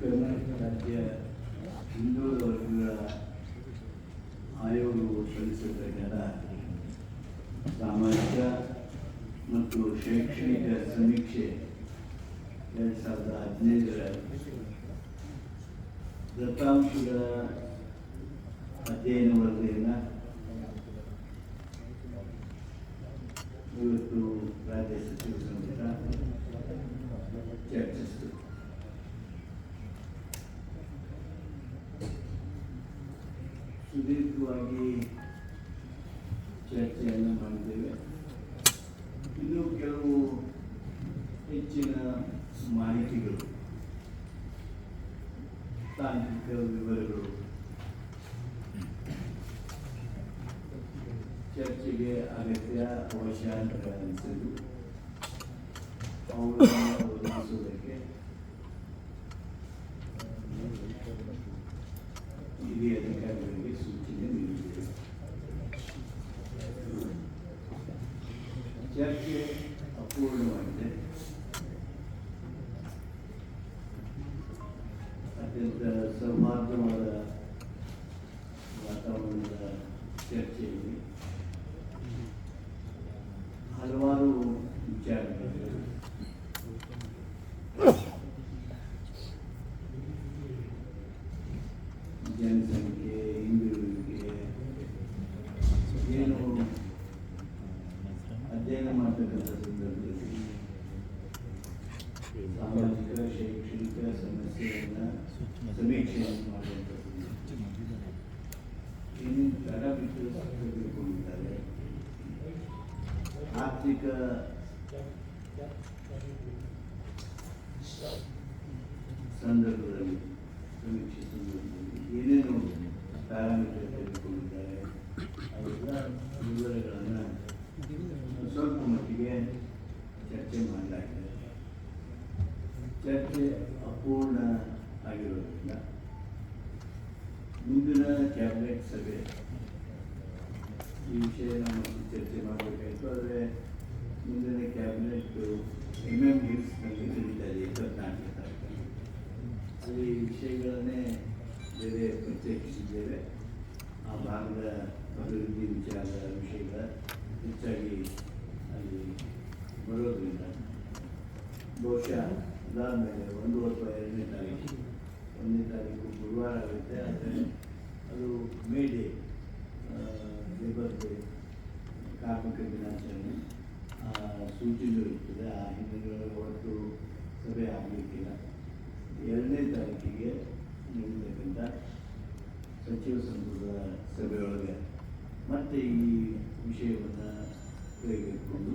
ಕರ್ನಾಟಕ ರಾಜ್ಯ ಹಿಂದೂ ವರ್ಗಗಳ ಆಯೋಗವು ಸಲ್ಲಿಸಿದ ಪ್ರಕಾರ ಸಾಮಾಜಿಕ ಮತ್ತು ಶೈಕ್ಷಣಿಕ ಸಮೀಕ್ಷೆ ಎರಡು ಸಾವಿರದ ಹದಿನೈದರ ದತ್ತಾಂಶಗಳ ಅಧ್ಯಯನ ವರದಿಯನ್ನು ಇವತ್ತು ರಾಜ್ಯ ಸುದೀರ್ಘವಾಗಿ ಚರ್ಚೆಯನ್ನು ಮಾಡಿದ್ದೇವೆ ಇನ್ನೂ ಕೆಲವು ಹೆಚ್ಚಿನ ಮಾಹಿತಿಗಳು ತಾಂತ್ರಿಕ ವಿವರಗಳು ಚರ್ಚೆಗೆ ಅಗತ್ಯ ಅವಶ್ಯ ಅಂತ ಅನಿಸಿದ್ದು ಅವುಗಳನ್ನು ಒದಗಿಸುವುದಕ್ಕೆ ಹಿರಿಯ ಅಧಿಕಾರಿಗಳಿಗೆ ಸೂಚನೆ ನೀಡಿದ್ದೇವೆ ಚರ್ಚೆ ಸಂದರ್ಭದಲ್ಲಿ ಸಮೀಕ್ಷೆ ಸಂದರ್ಭದಲ್ಲಿ ಏನೇನು ಪ್ಯಾರಾಮೀಟರ್ ತೆಗೆದುಕೊಂಡಿದ್ದಾರೆ ಅವೆಲ್ಲ ವಿವರಗಳನ್ನು ಸ್ವಲ್ಪ ಮಟ್ಟಿಗೆ ಚರ್ಚೆ ಮಾಡಲಾಗಿದೆ. ಚರ್ಚೆ ಅಪೂರ್ಣ ಆಗಿರೋದ್ರಿಂದ ಮುಂದಿನ ಕ್ಯಾಬಿನೆಟ್ ಸಭೆ ಈ ವಿಷಯ ನಮ್ಮ ಚರ್ಚೆ ಮಾಡಬೇಕಾಯಿತು. ಆದರೆ ಮುಂದಿನ ಕ್ಯಾಬಿನೆಟ್ ಎಂ ಎಂ ಹಿಲ್ಸ್ನಲ್ಲಿ ನಡೀತಾ ಇದೆ ಇಪ್ಪತ್ನಾಲ್ಕನೇ ತಾರೀಕು ಅಲ್ಲಿ ಈ ವಿಷಯಗಳನ್ನೇ ಬೇರೆ ಪ್ರತ್ಯೇಕಿಸಿದ್ದೇವೆ ಆ ಭಾಗದ ಅಭಿವೃದ್ಧಿ ವಿಚಾರದ ವಿಷಯಗಳ ಹೆಚ್ಚಾಗಿ ಅಲ್ಲಿ ಬರೋದ್ರಿಂದ ಬಹುಶಃ ಅದಾದಮೇಲೆ ಒಂದು ಅಥವಾ ಎರಡನೇ ತಾರೀಕು. ಒಂದನೇ ತಾರೀಕು ಗುರುವಾರ ಆಗುತ್ತೆ, ಆದರೆ ಅದು ಮೇ ಡೇ ಲೇಬರ್ ಡೇ ಕಾರ್ಮಿಕ ದಿನಾಚರಣೆ. ಸೂಚನೆ ಇರ್ತದೆ, ಆ ಹಿನ್ನೆಲೆಯಲ್ಲಿ ಹೊರತು ಸಭೆ ಆಗಲಿಕ್ಕಿಲ್ಲ. ಎರಡನೇ ತಾರೀಕಿಗೆ ನಡೀತಕ್ಕಂಥ ಸಚಿವ ಸಂಪುಟದ ಸಭೆಯೊಳಗೆ ಮತ್ತೆ ಈ ವಿಷಯವನ್ನು ಕೈಗೆತ್ತಿಕೊಂಡು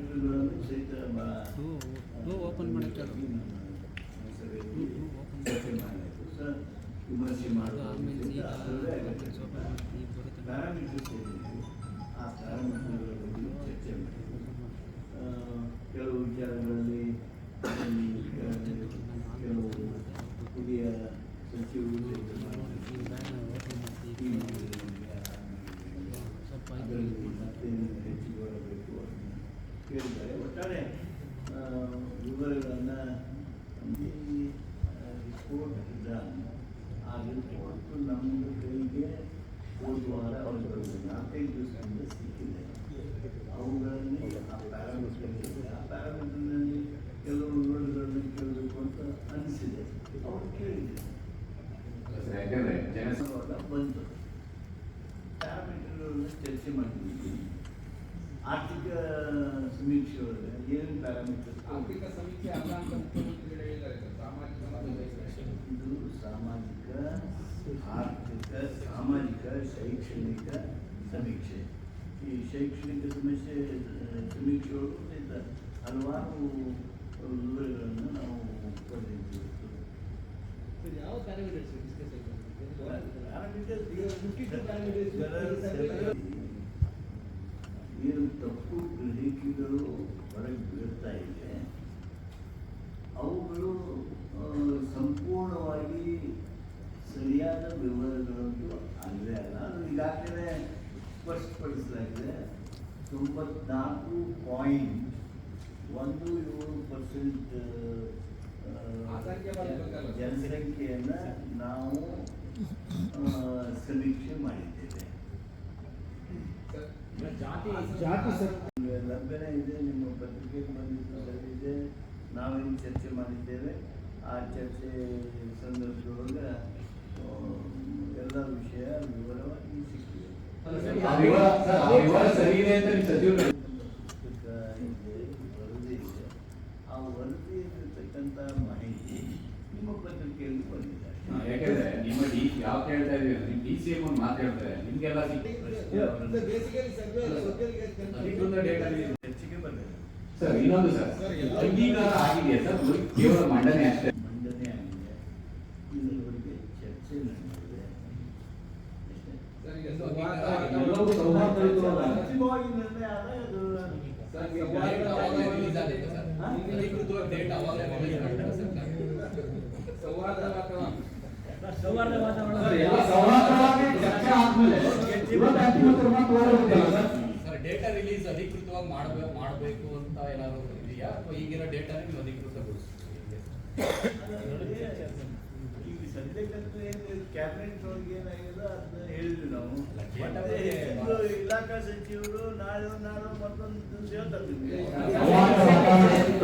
ಪ್ಯಾರಾಮೀಟರ್ಗಳನ್ನು ಸಹಿತ ಬ- ಹ್ಞೂ, open ಮಾಡಕ್ಕೆ ಹೇಳು. ನಮ್ಮ ಸಭೆಯಲ್ಲಿ ಚರ್ಚೆ ಮಾಡಲಾಯಿತು ಸರ್ ವಿಮರ್ಶೆ ಮಾಡುವ ಅದರಲ್ಲೇ ಅಗತ್ಯ ಪ್ಯಾರಾಮೀಟರ್ಸ್ ಏನಿದೆ ಆ ಪ್ಯಾರಾಮೀಟರ್ಗಳ ಅವರು ಬರೋದು ನಾಲ್ಕೈದು ದಿವಸದಿಂದ ಸಿಕ್ಕಿದೆ. ಅವುಗಳಲ್ಲಿ ಆ ಪ್ಯಾರಾಮೀಟರ್ ಆ ಪ್ಯಾರಾಮೀಟರ್ನಲ್ಲಿ ಕೆಲವು ವಿವರಗಳನ್ನು ಕೇಳಬೇಕು ಅಂತ ಅನಿಸಿದೆ. ಅವ್ರು ಕೇಳಿದೆ ಬಂತು. ಪ್ಯಾರಾಮೀಟರ್ಗಳನ್ನು ಚರ್ಚೆ ಮಾಡಿದ್ದೀವಿ ಆರ್ಥಿಕ ಸಮೀಕ್ಷೆ ಒಳಗೆ ಏನು ಪ್ಯಾರಾಮೀಟರ್ ಆರ್ಥಿಕ ಸಮೀಕ್ಷೆ ಅಲ್ಲ ಅಂತ ಮುಖ್ಯಮಂತ್ರಿಗಳು ಹೇಳಿದ್ದಾರೆ ಸಾಮಾಜಿಕ ಮತ್ತು ಶೈಕ್ಷಣಿಕ. ಇದು ಸಾಮಾಜಿಕ ಆರ್ಥಿಕ ಸಾಮಾಜಿಕ ಶೈಕ್ಷಣಿಕ ಸಮೀಕ್ಷೆ. ಈ ಶೈಕ್ಷಣಿಕ ಸಮೀಕ್ಷೆ ಸಮೀಕ್ಷೆಯೊಳಗೂ ಸಹಿತ ಹಲವಾರು ವಿವರಗಳನ್ನು ನಾವು ಪಡೆದಿದ್ದೇವೆ. ಯಾವ ಡಿಸ್ಕಸ್ ಏನು ತಪ್ಪು ಗ್ರಹಿಕೆಗಳು ಹೊರಗೆ ಬೀಳ್ತಾ ಇದೆ ಒಂದು ಏಳು ಪರ್ಸೆಂಟ್ ಜನಸಂಖ್ಯೆಯನ್ನು ನಾವು ಸಮೀಕ್ಷೆ ಮಾಡಿದ್ದೇವೆ. ಜಾತಿ ಜಾತಿ ಸರ್. ಲಭ್ಯನೇ ಇದೆ ನಿಮ್ಮ ಪತ್ರಿಕೆ ಬಂದಿದೆ ನಾವೇನು ಚರ್ಚೆ ಮಾಡಿದ್ದೇವೆ. ಆ ಚರ್ಚೆ ಸಂದರ್ಭದೊಳಗ ಎಲ್ಲ ವಿಷಯ ವಿವರವಾಗಿ ಸಿಕ್ಕಿದೆ ಆ ವಿವರ ಸರ್, ಆ ವಿವರ ಸರಿ ಇದೆ ಅಂತ ನಿಮ್ಮ ಸಚಿವರು ಪುಸ್ತಕ ಇದೆ ವರದಿ ಇದೆ ಆ ವರದಿಯಲ್ಲಿರ್ತಕ್ಕಂಥ ಮಾಹಿತಿ ನಿಮ್ಮ ಪತ್ರಿಕೆಯಲ್ಲಿ ಬಂದಿದೆ ಹಾ, ಯಾಕೆಂದ್ರೆ ನಿಮ್ಮ ಡಿ ಯಾವ ಕೇಳ್ತಾ ಇದೀವಿ ನಿಮ್ ಡಿ ಸಿ ಎಂ ಒಂದು ಮಾತು ಹೇಳ್ತಾರೆ ನಿಮ್ಗೆಲ್ಲ ಬಂದಿದೆ ಸರ್ ಇನ್ನೊಂದು ಸರ್ ಅಂಗೀಕಾರ ಆಗಿದೆ ಸರ್ ಕೇವಲ ಮಂಡನೆ ಅಷ್ಟೇ ಮಂಡನೆ ಆಗಿದೆ ಬಗ್ಗೆ ಚರ್ಚೆ ನಡೆದಿದೆ ಸರ್, ಎಲ್ಲವೂ ಸೌಹಾರ್ದಯುತವಾದ- ಅಂತಿಮವಾಗಿ ನಿರ್ಣಯ ಆದಾಗ ಅದು ಸರ್, ಡೇಟ್ ಅವಾಗಲೇ ರಿಲೀಸ್ ಆಗಿದೆ ಸರ್ ಹಾ? ಅಧಿಕೃತವಾಗಿ ಡೇಟಾ ಅವಾಗಲೇ ರಿಲೀಸ್ ಮಾಡಿದ್ದಾರೆ ಸರ್ಕಾರ ಸಂವಾದ ಚರ್ಚೆ ಆದ್ಮೇಲೆ ಸರ್? ಡೇಟಾ ರಿಲೀಸ್ ಅಧಿಕೃತವಾಗಿ ಮಾಡಬೇಕು ಮಾಡಬೇಕು ಅಂತ ಏನಾದ್ರು ಇದೆಯಾ ಈಗಿರೋ ಡೇಟಾನೇ ನೀವು ಅಧಿಕೃತಗೊಳಿಸ್ತೀವಿ ಈಗ ಏನು ಕ್ಯಾಬಿನೆಟ್ ಅವ್ರಿಗೆ ಏನಾಗಿದೆ ಅದನ್ನ ಹೇಳಿದ್ವಿ ನಾವು ಡೇಟಾ ಇಲಾಖಾ ಸಚಿವರು ನಾಳೆ ನಾಳೆ ಮತ್ತೊಂದು ದಿವಸ ಹೇಳ್ತಾರೆ